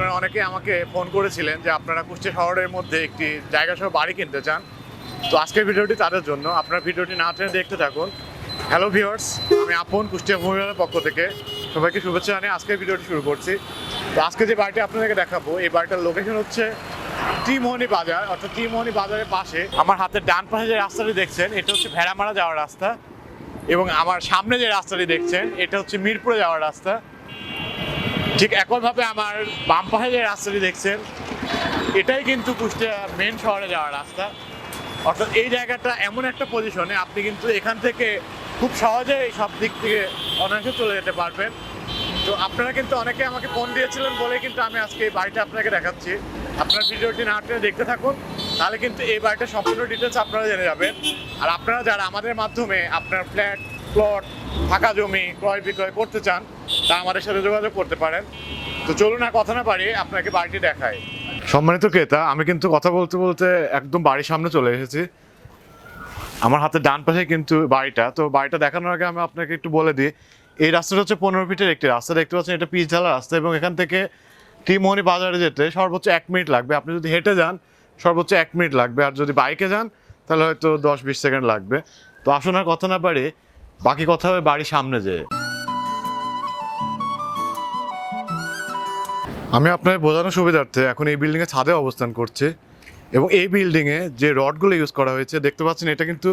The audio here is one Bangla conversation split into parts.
আপনারা অনেকে আমাকে ফোন করেছিলেন যে আপনারা কুষ্টিয়া শহরের মধ্যে একটি জায়গা সহ বাড়ি কিনতে চান। তো আজকের ভিডিওটি তাদের জন্য। আপনারা ভিডিওটি না টেনে দেখতে থাকুন। হ্যালো ভিউয়ার্স আমি আপন কুষ্টিয়া ভূমিবাদের পক্ষ থেকে সবাইকে শুভেচ্ছা জানিয়ে আজকের ভিডিওটি শুরু করছি। তো আজকে যে বাড়িটি আপনাদেরকে দেখাবো, এই বাড়িটার লোকেশন হচ্ছে ত্রিমোহনী বাজার, অর্থাৎ ত্রিমোহনী বাজারের পাশে। আমার হাতের ডান পাশে যে রাস্তাটি দেখছেন, এটা হচ্ছে ভেড়ামারা যাওয়ার রাস্তা এবং আমার সামনে যে রাস্তাটি দেখছেন, এটা হচ্ছে মিরপুরে যাওয়ার রাস্তা। ঠিক একইভাবে আমার বাম পাশে যে রাস্তাটি দেখছেন, এটাই কিন্তু কুষ্টিয়া মেন শহরে যাওয়ার রাস্তা। অর্থাৎ এই জায়গাটা এমন একটা পজিশনে আপনি কিন্তু এখান থেকে খুব সহজে সব দিক থেকে অনায়াসে চলে যেতে পারবেন। তো আপনারা কিন্তু অনেকে আমাকে ফোন দিয়েছিলেন বলে কিন্তু আমি আজকে এই বাড়িটা আপনাকে দেখাচ্ছি। আপনার ভিডিওটি না টেনে দেখতে থাকুন, তাহলে কিন্তু এই বাড়িটা সম্পূর্ণ ডিটেলস আপনারা জেনে যাবেন। আর আপনারা যারা আমাদের মাধ্যমে আপনার ফ্ল্যাট প্লট ফাঁকা জমি, ক্রয় বিক্রয় করতে চান, তা আমাদের সাথে যোগাযোগ করতে পারেন। তো চলুন আর কথা না পারি আপনাকে বাড়িটি দেখাই। সম্মানিত ক্রেতা, আমি কিন্তু কথা বলতে বলতে একদম বাড়ির সামনে চলে এসেছি। আমার হাতে ডান পাশে কিন্তু বাড়িটা, তো বাড়িটা দেখানোর আগে আমি আপনাকে একটু বলে দিই, এই রাস্তাটা হচ্ছে পনেরো ফিটের একটি রাস্তা, দেখতে পাচ্ছেন এটা পিচ ঢালা রাস্তা এবং এখান থেকে টিমোহনী বাজারে যেতে সর্বোচ্চ এক মিনিট লাগবে। আপনি যদি হেঁটে যান, সর্বোচ্চ এক মিনিট লাগবে। আর যদি বাইকে যান, তাহলে হয়তো দশ বিশ সেকেন্ড লাগবে। তো আসুন আর কথা না পারি বাকি কথা হবে বাড়ির সামনে যেয়ে আমি আপনার বোঝানোর সুবিধার্থে এখন এই বিল্ডিংয়ের ছাদে অবস্থান করছি এবং এই বিল্ডিংয়ে যে রডগুলো ইউজ করা হয়েছে, দেখতে পাচ্ছেন এটা কিন্তু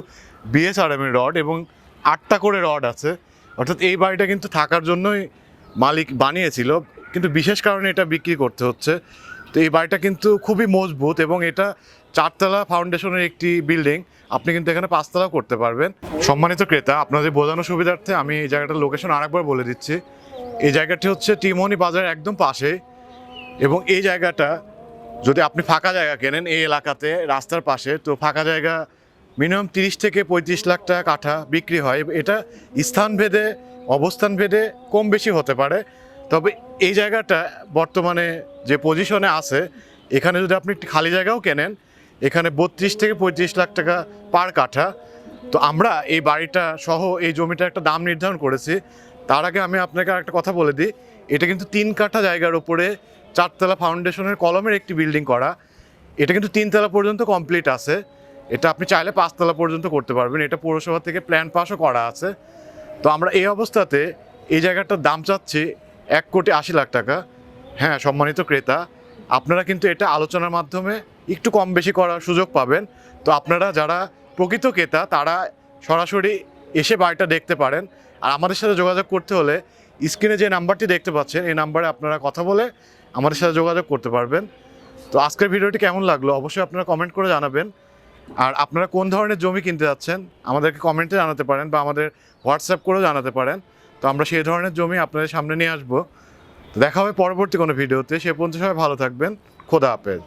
বিএসআরএম এর রড এবং আটটা করে রড আছে। অর্থাৎ এই বাড়িটা কিন্তু থাকার জন্যই মালিক বানিয়েছিল, কিন্তু বিশেষ কারণে এটা বিক্রি করতে হচ্ছে। তো এই বাড়িটা কিন্তু খুবই মজবুত এবং এটা চারতলা ফাউন্ডেশনের একটি বিল্ডিং আপনি কিন্তু এখানে পাঁচতলাও করতে পারবেন। সম্মানিত ক্রেতা, আপনাদের বোঝানোর সুবিধার্থে আমি এই জায়গাটার লোকেশন আরেকবার বলে দিচ্ছি। এই জায়গাটি হচ্ছে টিমনি বাজারের একদম পাশে এবং এই জায়গাটা যদি আপনি ফাঁকা জায়গা কেনেন এই এলাকাতে, রাস্তার পাশে, তো ফাঁকা জায়গা মিনিমাম তিরিশ থেকে পঁয়ত্রিশ লাখ টাকা কাঠা বিক্রি হয়। এটা স্থান ভেদে, অবস্থান ভেদে কম বেশি হতে পারে। তবে এই জায়গাটা বর্তমানে যে পজিশনে আছে, এখানে যদি আপনি একটি খালি জায়গাও কেনেন এখানে বত্রিশ থেকে পঁয়ত্রিশ লাখ টাকা পার কাঠা। তো আমরা এই বাড়িটা সহ এই জমিটার একটা দাম নির্ধারণ করেছি। তার আগে আমি আপনাকে একটা কথা বলে দিই। এটা কিন্তু তিন কাঠা জায়গার উপরে চারতলা ফাউন্ডেশনের কলমের একটি বিল্ডিং করা। এটা কিন্তু তিনতলা পর্যন্ত কমপ্লিট আছে। এটা আপনি চাইলে পাঁচতলা পর্যন্ত করতে পারবেন। এটা পৌরসভা থেকে প্ল্যান পাসও করা আছে। তো আমরা এই অবস্থাতে এই জায়গাটার দাম চাচ্ছি এক কোটি আশি লাখ টাকা। হ্যাঁ সম্মানিত ক্রেতা। আপনারা কিন্তু এটা আলোচনার মাধ্যমে একটু কম বেশি করার সুযোগ পাবেন। তো আপনারা যারা প্রকৃত ক্রেতা, তারা সরাসরি এসে বাড়িটা দেখতে পারেন। আর আমাদের সাথে যোগাযোগ করতে হলে স্ক্রিনে যে নাম্বারটি দেখতে পাচ্ছেন, এই নাম্বারে আপনারা কথা বলে আমাদের সাথে যোগাযোগ করতে পারবেন। তো আজকের ভিডিওটি কেমন লাগল অবশ্যই আপনারা কমেন্ট করে জানাবেন। আর আপনারা কোন ধরনের জমি কিনতে যাচ্ছেন, আমাদেরকে কমেন্টে জানাতে পারেন বা আমাদের হোয়াটসঅ্যাপ করেও জানাতে পারেন। তো আমরা সেই ধরনের জমি আপনাদের সামনে নিয়ে আসব। দেখা হবে পরবর্তী কোনো ভিডিওতে। সে পর্যন্ত সবাই ভালো থাকবেন। খোদা হাফেজ।